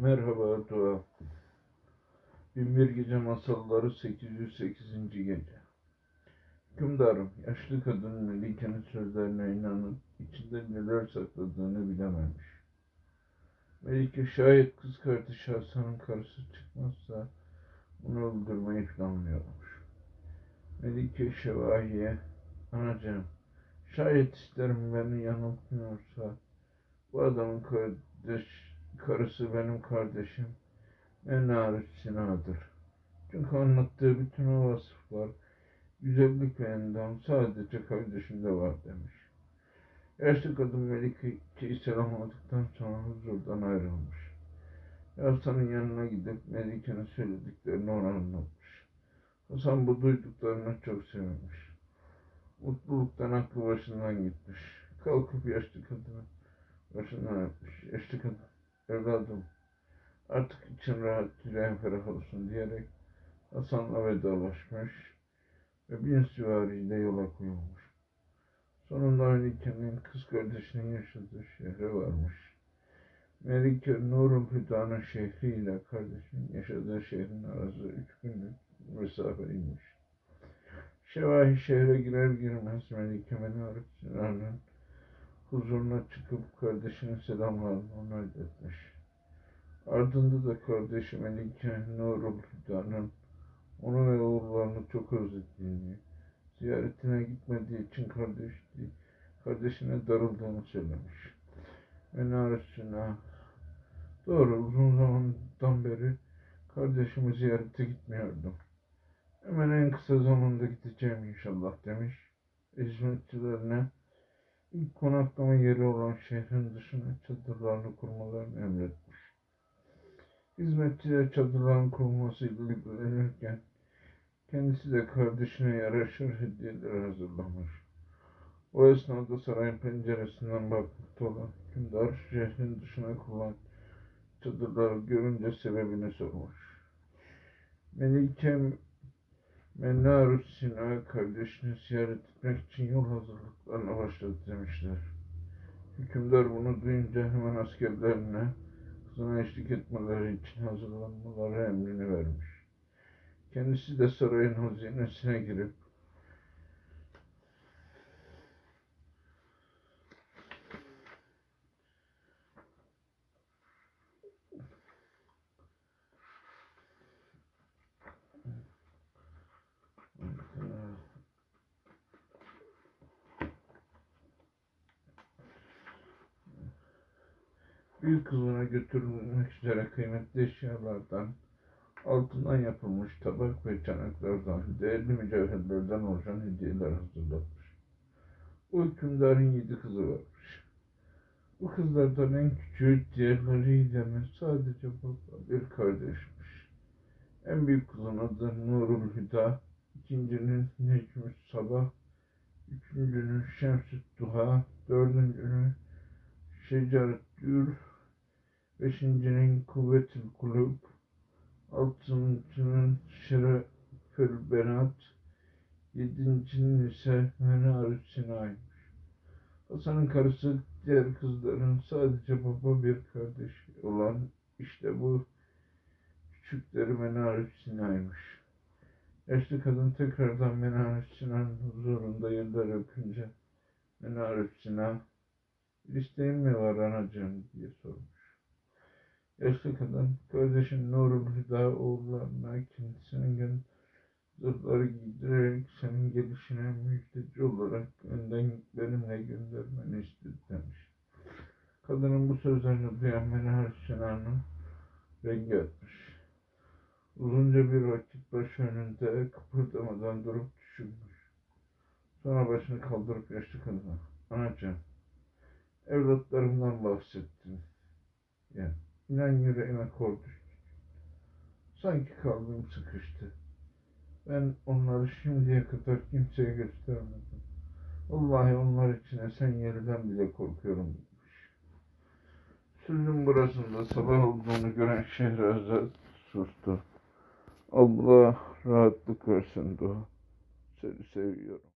Merhaba Dua. Binbir Gece Masalları 808. Gece. Hükümdarım, yaşlı kadın Melike'nin sözlerine inanıp içinde neler sakladığını bilememiş. Melike şayet kız kardeşi Hasan'ın karısı çıkmazsa onu öldürmeyi planlıyormuş. Melike Şevahi'ye, anacığım, şayet isterim beni yanıltmıyorsa bu adamın kardeş, karısı benim kardeşim Menarüt Sina'dır. Çünkü anlattığı bütün o vasıflar güzellik ve endam sadece kardeşimde var demiş. Yaşlı kadın Melike'yi selamladıktan sonra huzurdan ayrılmış. Hasan'ın yanına gidip Melike'nin söylediklerini ona anlatmış. Hasan bu duyduklarına çok sevinmiş. Mutluluktan aklı başından gitmiş. Kalkıp yaşlı kadına başından öpmüş. Yaşlı kadın, evladım artık için rahat, yüreğin ferah olsun diyerek Hasan'la vedalaşmış ve bin süvariyle yola koyulmuş. Sonunda Melike'nin kız kardeşinin yaşadığı şehre varmış. Melike Nurul Hüda'nın şehriyle kardeşinin yaşadığı şehrin arası üç günlük mesafeymiş. Şevahi şehre girer girmez Melike Sinan'ın huzuruna çıkıp kardeşinin selamlarını ona etmiş. Ardında da kardeşi Melike Nurul Hüda'nın onu ve oğullarını çok özlediğini, ziyaretine gitmediği için kardeşliği, kardeşine darıldığını söylemiş. Menarısına doğru uzun zamandan beri kardeşimi ziyarete gitmiyordum. Hemen en kısa zamanda gideceğim inşallah demiş. Hizmetçilerine konaklama yeri olan şehrin dışına çadırlarını kurmalarını emretmiş. Hizmetçiler çadırların kurulmasıyla ilgilenirken kendisi de kardeşine yaraşır hediyeler hazırlamış. O esnada sarayın penceresinden bakmakta olan hükümdar şehrin dışına kurulan çadırları görünce sebebini sormuş. Melike Mennarus Sina kardeşini ziyaret etmek için yol hazırlıklarına başladı demişler. Hükümdar bunu duyunca hemen askerlerine kızına eşlik etmeleri için hazırlanmaları emrini vermiş. Kendisi de sarayın hazinesine girip büyük kızına götürülmek üzere kıymetli eşyalardan, altından yapılmış tabak ve çanaklardan, değerli mücevherlerden oluşan hediyeler hazırlatmış. Bu hükümdarın yedi kızı varmış. Bu kızlardan en küçüğü diğerleriyle sadece baba bir kardeşmiş. En büyük kızın adı Nurul Hüda, ikincinin Necmü Sabah, üçüncünün Şems-i Duha, dördüncünün Şecaretül, beşincinin Kuvvetül Kulüp, altıncının Şerefül Benat, yedincinin ise Menarü Sina'ymış. Hasan'ın karısı diğer kızların sadece baba bir kardeş olan işte bu küçükleri Menarü Sina'ymış. Yaşlı kadın tekrardan Menarü Sina'nın huzurunda yerler öpünce Menarü Sina bir isteğin mi var anacığım diye sormuş. Yaşlı kadın kardeşin Nurul Hüda oğullarına kendisinin gün zırhları giydirerek senin gelişine müjdeci olarak önden benimle göndermeni istedi demiş. Kadının bu sözlerini duyan Menher Sinan'ın rengi atmış. Uzunca bir vakit baş önünde kıpırdamadan durup düşünmüş. Sonra başını kaldırıp yaşlı kadına, anacığım, evlatlarımdan bahsettin. Yani inan yüreğime kor düştü. Sanki kalbim sıkıştı. Ben onları şimdiye kadar kimseye göstermedim. Vallahi onlar için sen yerden bile korkuyorum demiş. Sözün burasında sabah olduğunu gören Şehrazat sustu. Allah rahatlık versin dua. Seni seviyorum.